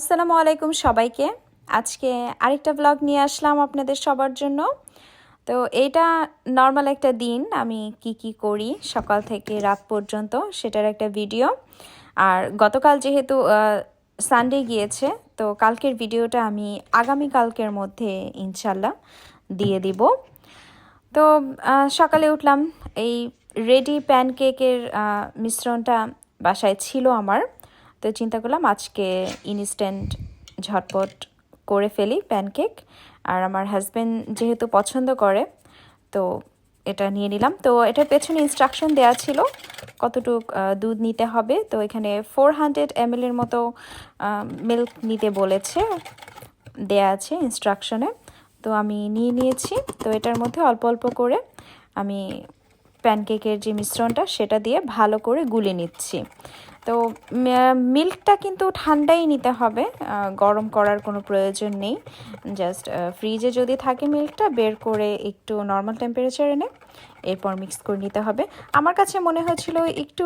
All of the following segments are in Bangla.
আসসালামু আলাইকুম সবাইকে। আজকে আরেকটা ব্লগ নিয়ে আসলাম আপনাদের সবার জন্য। তো এইটা নর্মাল একটা দিন, আমি কি কি করি, সকাল থেকে রাত পর্যন্ত সেটার একটা ভিডিও আর গতকাল যেহেতু সানডে গিয়েছে, তো কালকের ভিডিওটা আমি আগামী কালকের মধ্যে ইনশাল্লাহ দিয়ে দিব। তো সকালে উঠলাম, এই রেডি প্যানকেকের মিশ্রণটা বাসায় ছিল আমার। তো চিন্তা করলাম আজকে ইনস্ট্যান্ট ঝটপট করে ফেলি প্যানকেক আর আমার হাজব্যান্ড যেহেতু পছন্দ করে, তো এটা নিয়ে নিলাম। তো এটার পেছনে ইনস্ট্রাকশন দেওয়া ছিল কতটুক দুধ নিতে হবে। তো এখানে ফোর হান্ড্রেড এম এর মতো মিল্ক নিতে বলেছে, দেয়া আছে ইনস্ট্রাকশনে তো আমি নিয়ে নিয়েছি। তো এটার মধ্যে অল্প অল্প করে আমি প্যানকেকের যে মিশ্রণটা, সেটা দিয়ে ভালো করে গুলে নিচ্ছি। তো মিল্কটা কিন্তু ঠান্ডাই নিতে হবে। গরম করার কোনো প্রয়োজন নেই। জাস্ট ফ্রিজে যদি থাকে মিল্কটা, বের করে একটু নর্মাল টেম্পারেচার এনে এরপর মিক্স করে নিতে হবে। আমার কাছে মনে হয়েছিল একটু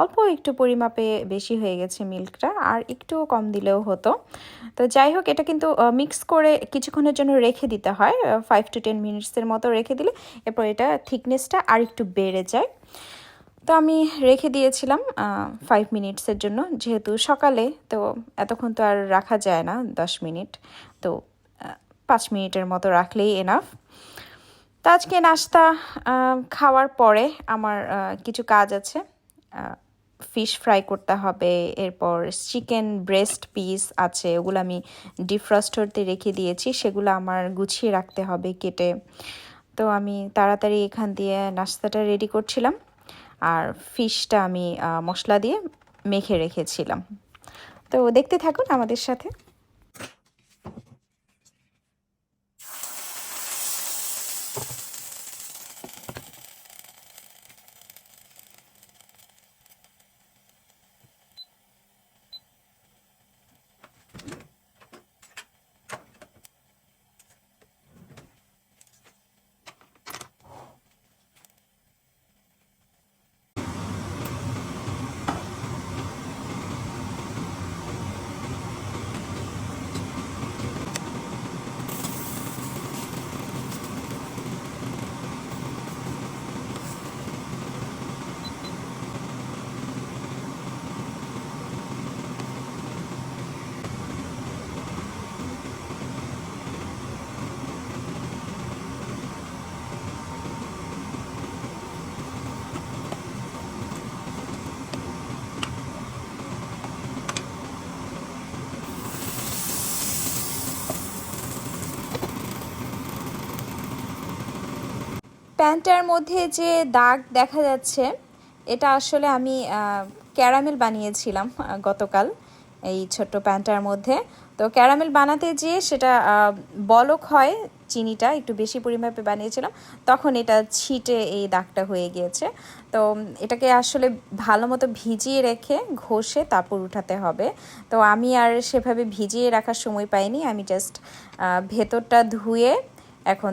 অল্প একটু পরিমাপে বেশি হয়ে গেছে মিল্কটা, আর একটু কম দিলেও হতো। তো যাই হোক, এটা কিন্তু মিক্স করে কিছুক্ষণের জন্য রেখে দিতে হয়। ফাইভ টু টেন মিনিটসের মতো রেখে দিলে, এরপর এটা থিকনেসটা আর একটু বেড়ে যায়। তো আমি রেখে দিয়েছিলাম ফাইভ মিনিটসের জন্য। যেহেতু সকালে, তো এতক্ষণ তো আর রাখা যায় না, দশ মিনিট তো পাঁচ মিনিটের মতো রাখলেই এনাফ তো আজকে নাস্তা খাওয়ার পরে আমার কিছু কাজ আছে। ফিশ ফ্রাই করতে হবে, এরপর চিকেন ব্রেস্ট পিস আছে, ওগুলো আমি ডিফ্রস্ট করতে রেখে দিয়েছি, সেগুলো আমার গুছিয়ে রাখতে হবে কেটে। তো আমি তাড়াতাড়ি এখান দিয়ে নাস্তাটা রেডি করছিলাম। আর ফিশটা আমি মশলা দিয়ে মেখে রেখেছিলাম। তো দেখতে থাকুন আমাদের সাথে। প্যান্টটার মধ্যে যে দাগ দেখা যাচ্ছে, এটা আসলে আমি ক্যারামেল বানিয়েছিলাম গতকাল এই ছোট্ট প্যান্টটার মধ্যে। তো ক্যারামেল বানাতে যেয়ে সেটা বলক হয় চিনিটা, একটু বেশি পরিমাপে বানিয়েছিলাম, তখন এটা ছিটে এই দাগটা হয়ে গিয়েছে। তো এটাকে আসলে ভালো মতো ভিজিয়ে রেখে ঘষে তারপর উঠাতে হবে। তো আমি আর সেভাবে ভিজিয়ে রাখার সময় পাইনি, আমি জাস্ট ভেতরটা ধুয়ে এখন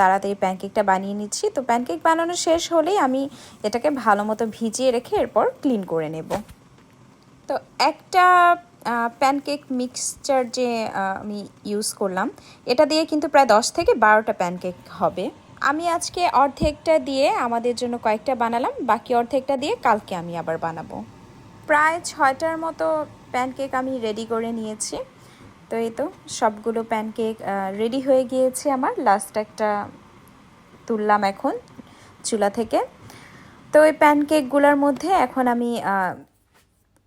তাড়াতাড়ি প্যানকেকটা বানিয়ে নিচ্ছি। তো প্যানকেক বানানো শেষ হলেই আমি এটাকে ভালো মতো ভিজিয়ে রেখে এরপর ক্লিন করে নেব। তো একটা প্যানকেক মিক্সচার যে আমি ইউজ করলাম, এটা দিয়ে কিন্তু প্রায় দশ থেকে বারোটা প্যানকেক হবে। আমি আজকে অর্ধেকটা দিয়ে আমাদের জন্য কয়েকটা বানালাম, বাকি অর্ধেকটা দিয়ে কালকে আমি আবার বানাবো। প্রায় ছয়টার মতো প্যানকেক আমি রেডি করে নিয়েছি। তো এই তো, সবগুলো প্যানকেক রেডি হয়ে গিয়েছে আমার। লাস্ট একটা তুললাম এখন চুলা থেকে। তো এই প্যানকেকগুলোর মধ্যে এখন আমি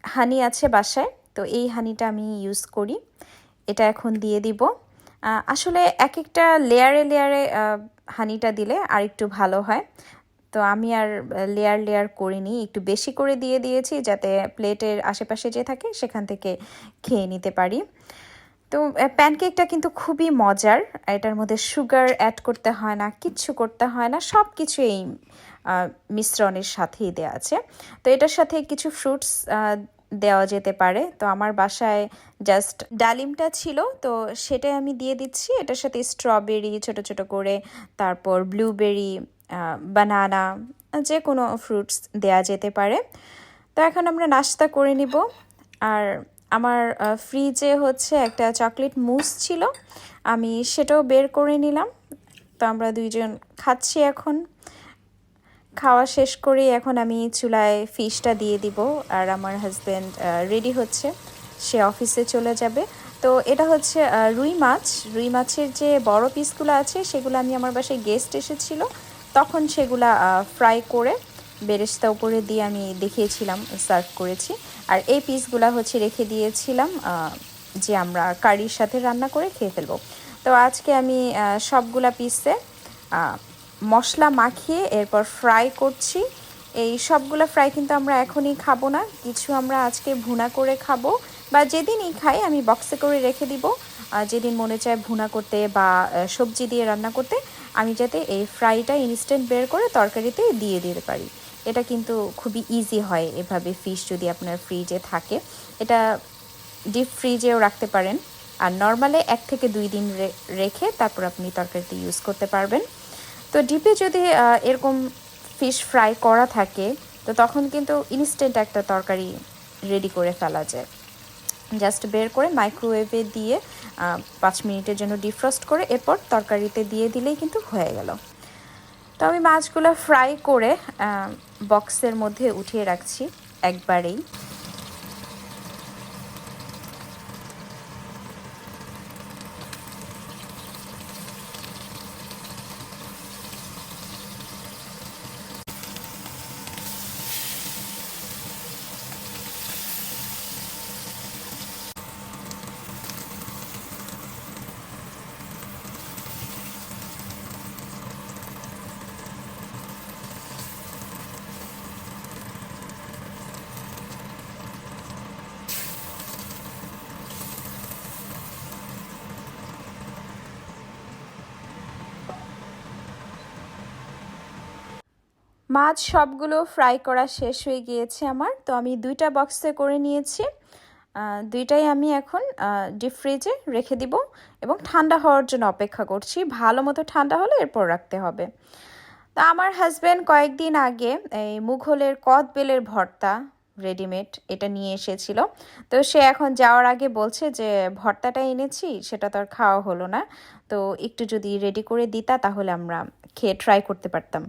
হানি আছে বাসায়। তো এই হানিটা আমি ইউজ করি। এটা এখন দিয়ে দিব। আসলে এক একটা লেয়ারে লেয়ারে হানিটা দিলে আর একটু ভালো হয়। তো আমি আর লেয়ার লেয়ার করিনি, একটু বেশি করে দিয়ে দিয়েছি যাতে প্লেটের আশেপাশে যে থাকে সেখান থেকে খেয়ে নিতে পারি। তো প্যানকেকটা কিন্তু খুবই মজার। এটার মধ্যে সুগার অ্যাড করতে হয় না, কিচ্ছু করতে হয় না সব কিছু এই মিশ্রণের সাথেই দেওয়া আছে। তো এটার সাথে কিছু ফ্রুটস দেওয়া যেতে পারে। তো আমার বাসায় জাস্ট ডালিমটা ছিল, তো সেটাই আমি দিয়ে দিচ্ছি। এটার সাথে স্ট্রবেরি ছোট ছোট করে, তারপর ব্লুবেরি বানানা যে কোনো ফ্রুটস দেওয়া যেতে পারে। তো এখন আমরা নাস্তা করে নিব। আর আমার ফ্রিজে হচ্ছে একটা চকলেট মুস ছিল। আমি সেটাও বের করে নিলাম। তো আমরা দুইজন খাচ্ছি এখন। খাওয়া শেষ করে এখন আমি চুলায় ফিশটা দিয়ে দিব। আর আমার হাজব্যান্ড রেডি হচ্ছে। সে অফিসে চলে যাবে। তো এটা হচ্ছে রুই মাছ। রুই মাছের যে বড় পিসগুলো আছে, সেগুলো আমি আমার বাসায় গেস্ট এসেছিল। তখন সেগুলা ফ্রাই করে বেরেস্তা উপরে দিয়ে আমি দেখিয়েছিলাম, সার্ভ করেছি। আর এই পিসগুলো হচ্ছে রেখে দিয়েছিলাম যে আমরা কারির সাথে রান্না করে খেয়ে ফেলব। তো আজকে আমি সবগুলা পিসে মশলা মাখিয়ে এরপর ফ্রাই করছি। এই সবগুলো ফ্রাই কিন্তু আমরা এখনই খাব না, কিছু আমরা আজকে ভুনা করে খাব। বা যেদিনই খাই আমি বক্সে করে রেখে দিব যেদিন মনে চায় ভুনা করতে বা সবজি দিয়ে রান্না করতে, আমি যাতে এই ফ্রাইটা ইনস্ট্যান্ট বের করে তরকারিতে দিয়ে দিতে পারি। এটা কিন্তু খুবই ইজি হয় এভাবে ফিশ যদি আপনার ফ্রিজে থাকে। এটা ডিপ ফ্রিজেও রাখতে পারেন। আর নর্মালে এক থেকে দুই দিন রেখে তারপর আপনি তরকারিতে ইউজ করতে পারবেন। তো ডিপে যদি এরকম ফিশ ফ্রাই করা থাকে, তো তখন কিন্তু ইনস্ট্যান্ট একটা তরকারি রেডি করে ফেলা যায়। জাস্ট বের করে মাইক্রোওয়েভে দিয়ে পাঁচ মিনিটের জন্য ডিফ্রস্ট করে এরপর তরকারিতে দিয়ে দিলেই কিন্তু হয়ে গেল। তো আমি মাছগুলো ফ্রাই করে বক্সের মধ্যে উঠিয়ে রাখছি একবারেই। মাছ সবগুলো ফ্রাই করা শেষ হয়ে গিয়েছে আমার। তো আমি দুইটা বক্সে করে নিয়েছি। দুইটাই আমি এখন ডিপ ফ্রিজে রেখে দিব এবং ঠান্ডা হওয়ার জন্য অপেক্ষা করছি। ভালো মতো ঠান্ডা হলে এরপর রাখতে হবে। তা আমার হাজব্যান্ড কয়েকদিন আগে এই মুঘলের কদ বেলের ভর্তা রেডিমেড এটা নিয়ে এসেছিল। তো সে এখন যাওয়ার আগে বলছে যে, ভর্তাটা এনেছি, সেটা তো আর খাওয়া হলো না। তো একটু যদি রেডি করে দিতা, তাহলে আমরা খেয়ে ট্রাই করতে পারতাম।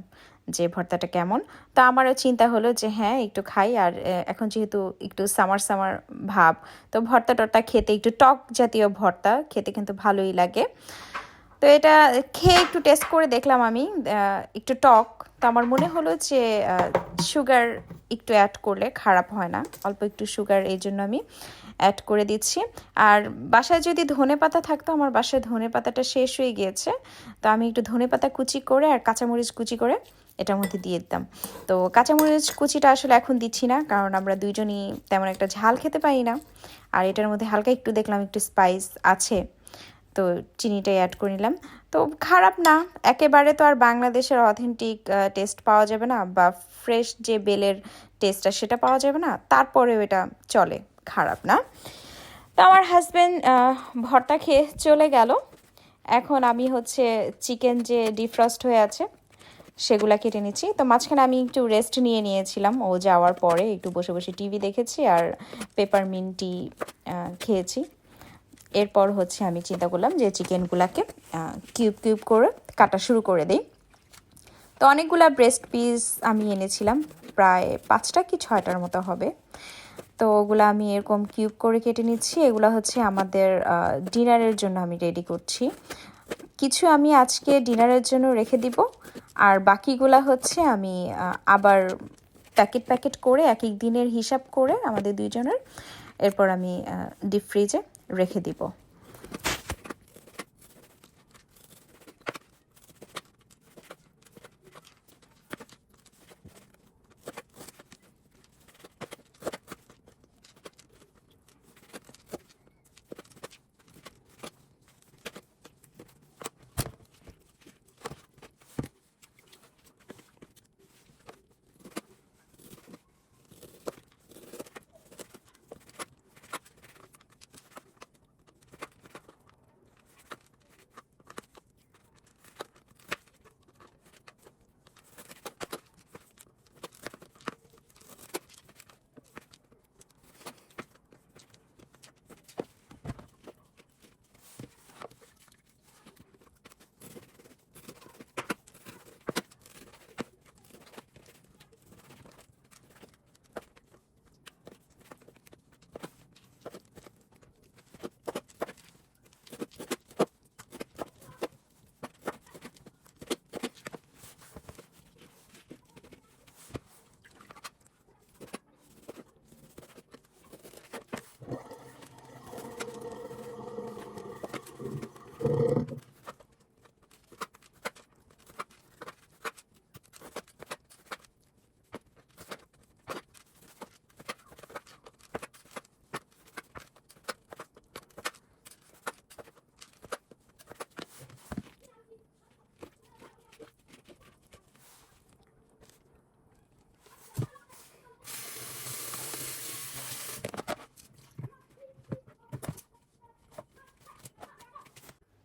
যে ভর্তাটা কেমন। তো আমারও চিন্তা হলো যে হ্যাঁ একটু খাই। আর এখন যেহেতু একটু সামার সামার ভাব, তো ভর্তা টর্তা খেতে একটু টক জাতীয় ভর্তা খেতে কিন্তু ভালোই লাগে। তো এটা খেয়ে একটু টেস্ট করে দেখলাম আমি একটু টক। তো আমার মনে হলো যে সুগার একটু অ্যাড করলে খারাপ হয় না। অল্প একটু সুগার এই জন্য আমি অ্যাড করে দিচ্ছি। আর বাসায় যদি ধনে পাতা থাকতো, আমার বাসায় ধনে পাতাটা শেষ হয়ে গিয়েছে। তো আমি একটু ধনে পাতা কুচি করে আর কাঁচামরিচ কুচি করে এটার মধ্যে দিয়ে দিতাম। তো কাঁচামরিচ কুচিটা আসলে এখন দিচ্ছি না, কারণ আমরা দুইজনই তেমন একটা ঝাল খেতে পারি না। আর এটার মধ্যে হালকা একটু দেখলাম একটু স্পাইস আছে, তো চিনিটাই অ্যাড করে নিলাম। তো খারাপ না, একেবারে তো আর বাংলাদেশের অথেন্টিক টেস্ট পাওয়া যাবে না বা ফ্রেশ যে বেলের টেস্টটা সেটা পাওয়া যাবে না, তারপরেও এটা চলে, খারাপ না। তো আমার হাজব্যান্ড ভর্তা খেয়ে চলে গেল। এখন আমি হচ্ছে চিকেন যে ডিফ্রস্ট হয়ে আছে সেগুলা কেটে নিচ্ছি। তো মাঝখানে আমি একটু রেস্ট নিয়ে নিয়েছিলাম। ও যাওয়ার পরে একটু বসে বসে টিভি দেখেছি আর পেপার মিন্টি খেয়েছি। এরপর হচ্ছে আমি চিন্তা করলাম যে চিকেনগুলাকে কিউব কিউব করে কাটা শুরু করে দিই। তো অনেকগুলা ব্রেস্ট পিস আমি এনেছিলাম, প্রায় পাঁচটা কি ছয়টার মতো হবে। তো ওগুলো আমি এরকম কিউব করে কেটে নিচ্ছি। এগুলো হচ্ছে আমাদের ডিনারের জন্য আমি রেডি করছি। কিছু আমি আজকে ডিনারের জন্য রেখে দিব। আর বাকিগুলা হচ্ছে আমি আবার প্যাকেট প্যাকেট করে, এক এক দিনের হিসাব করে আমাদের দুইজনের, এরপর আমি ডিপ ফ্রিজে রেখে দিব।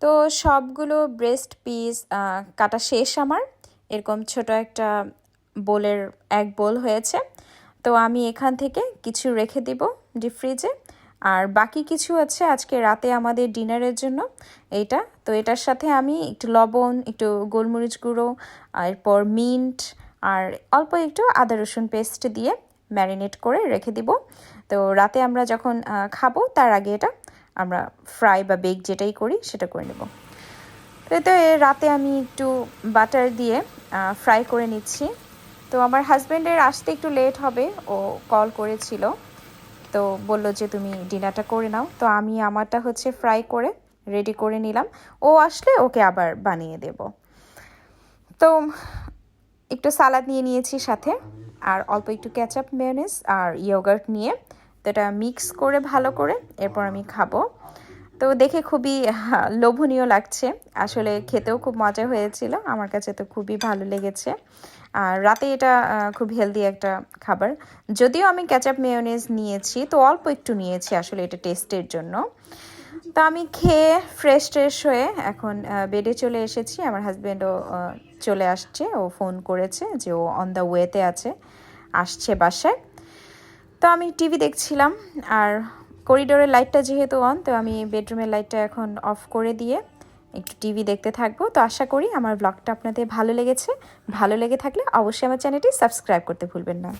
তো সবগুলো ব্রেস্ট পিস কাটা শেষ আমার। এরকম ছোট একটা বোলের এক বোল হয়েছে। তো আমি এখান থেকে কিছু রেখে দিব ডিপ ফ্রিজে আর বাকি কিছু আছে আজকে রাতে আমাদের ডিনারের জন্য। এইটা, তো এটার সাথে আমি একটু লবণ, একটু গোলমরিচ গুঁড়ো এরপর মিন্ট আর অল্প একটু আদা রসুন পেস্ট দিয়ে ম্যারিনেট করে রেখে দিব। তো রাতে আমরা যখন খাব, তার আগে এটা আমরা ফ্রাই বা বেক যেটাই করি, সেটা করে নেব। তো রাতে আমি একটু বাটার দিয়ে ফ্রাই করে নিচ্ছি। তো আমার হাজব্যান্ডের আসতে একটু লেট হবে, ও কল করেছিল। তো বলল যে, তুমি ডিনারটা করে নাও। তো আমি আমারটা হচ্ছে ফ্রাই করে রেডি করে নিলাম। ও আসলে ওকে আবার বানিয়ে দেব। তো একটু সালাদ নিয়ে নিয়েছি সাথে, আর অল্প একটু ক্যাচআপ মেয়নেস আর ইয়োগার্ট নিয়ে। এটা মিক্স করে ভালো করে এরপর আমি খাব। তো দেখে খুবই লোভনীয় লাগছে। আসলে খেতেও খুব মজা হয়েছিল। আমার কাছে তো খুবই ভালো লেগেছে। আর রাতে এটা খুব হেলদি একটা খাবার। যদিও আমি ক্যাচআপ মেয়নেজ নিয়েছি, তো অল্প একটু নিয়েছি আসলে এটা টেস্টের জন্য। তো আমি খেয়ে ফ্রেশ ট্রেশ হয়ে এখন বেডে চলে এসেছি। আমার হাজব্যান্ডও চলে আসছে। ও ফোন করেছে যে ও অন দ্য ওয়েতে আছে। আসছে বাসায়। তো আমি টিভি দেখছিলাম আর করিডোরের লাইটটা যেহেতু অন তো আমি বেডরুমের লাইটটা এখন অফ করে দিয়ে একটু টিভি দেখতে থাকব। তো আশা করি আমার ব্লগটা আপনাদের ভালো লেগেছে। ভালো লেগে থাকলে অবশ্যই আমার চ্যানেলটি সাবস্ক্রাইব করতে ভুলবেন না।